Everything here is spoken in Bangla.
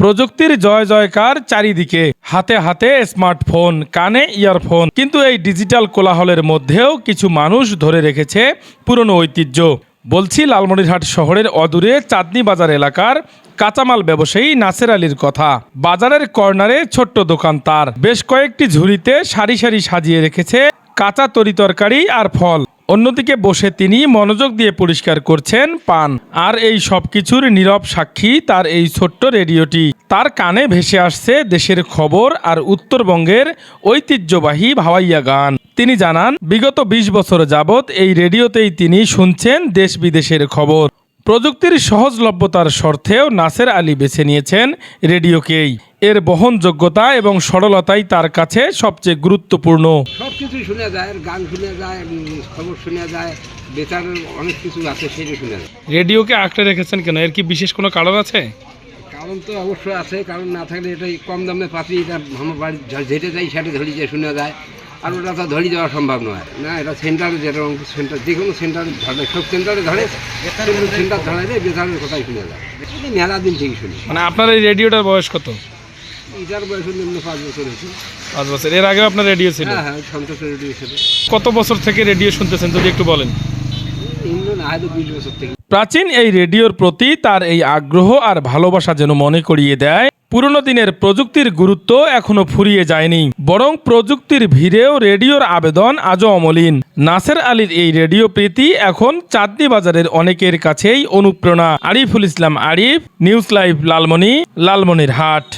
প্রযুক্তির জয় জয়কার চারিদিকে। হাতে হাতে স্মার্টফোন, কানে ইয়ারফোন, কিন্তু এই ডিজিটাল কোলাহলের মধ্যেও কিছু মানুষ ধরে রেখেছে পুরনো ঐতিহ্য। বলছি লালমনিরহাট শহরের অদূরে চাঁদনি বাজার এলাকার কাঁচামাল ব্যবসায়ী নাসের আলীর কথা। বাজারের কর্নারে ছোট্ট দোকান তার। বেশ কয়েকটি ঝুড়িতে সারি সারি সাজিয়ে রেখেছে কাঁচা তরি তরকারি আর ফল। অন্যদিকে বসে তিনি মনোযোগ দিয়ে পরিষ্কার করছেন পান। আর এই সব কিছুর নীরব সাক্ষী তার এই ছোট্ট রেডিওটি। তার কানে ভেসে আসছে দেশের খবর আর উত্তরবঙ্গের ঐতিহ্যবাহী ভাওয়াইয়া গান। তিনি জানান, বিগত ২০ বছর যাবৎ এই রেডিওতেই তিনি শুনছেন দেশ বিদেশের খবর। প্রযুক্তির সহজলভ্যতার স্বার্থেও নাসের আলী বেছে নিয়েছেন রেডিওকেই। এর বহনযোগ্যতা এবং সরলতাই তার কাছে সবচেয়ে গুরুত্বপূর্ণ। কিছুই শোনা যায় গান শোনা যায় খবর শোনা যায় বেতার অনেক কিছু আছে সেটা শোনা যায়। রেডিওকে আঁকড়ে রেখেছেন কেন? এর কি বিশেষ কোনো কারণ আছে? কারণ তো অবশ্যই আছে কারণ না থাকলে এটা কম দামে পাচ্ছি এটা আমার বাড়ি যা- যেটা যাই সেটা ধরি যায় শোনা যায় আর ওটা তো ধরি যাওয়া সম্ভব নয়। না এটা সেন্টারে যেটা সেন্টার যে কোনো সেন্টারে ধরে সব সেন্টারে ধরে সেন্টার ধরে বেতারের কথাই শোনা যায়। মেলা দিন থেকে শুনি। মানে আপনার এই রেডিওটার বয়স কত? এটার বয়স নিম্ন পাঁচ বছর হয়েছে। পাঁচ বছর। এর আগেও আপনার রেডিও ছিল? হ্যাঁ হ্যাঁ রেডিও ছিল। কত বছর থেকে রেডিও শুনতেছেন যদি একটু বলেন? প্রাচীন এই রেডিওর প্রতি তার এই আগ্রহ আর ভালোবাসা যেন মনে করিয়ে দেয় পুরনো দিনের প্রযুক্তির গুরুত্ব এখনও ফুরিয়ে যায়নি। বরং প্রযুক্তির ভিড়েও রেডিওর আবেদন আজও অমলিন। নাসের আলীর এই রেডিও প্রীতি এখন চাঁদনি বাজারের অনেকের কাছেই অনুপ্রেরণা। Ariful Islam Arif news live Lalmoni Lalmonirhat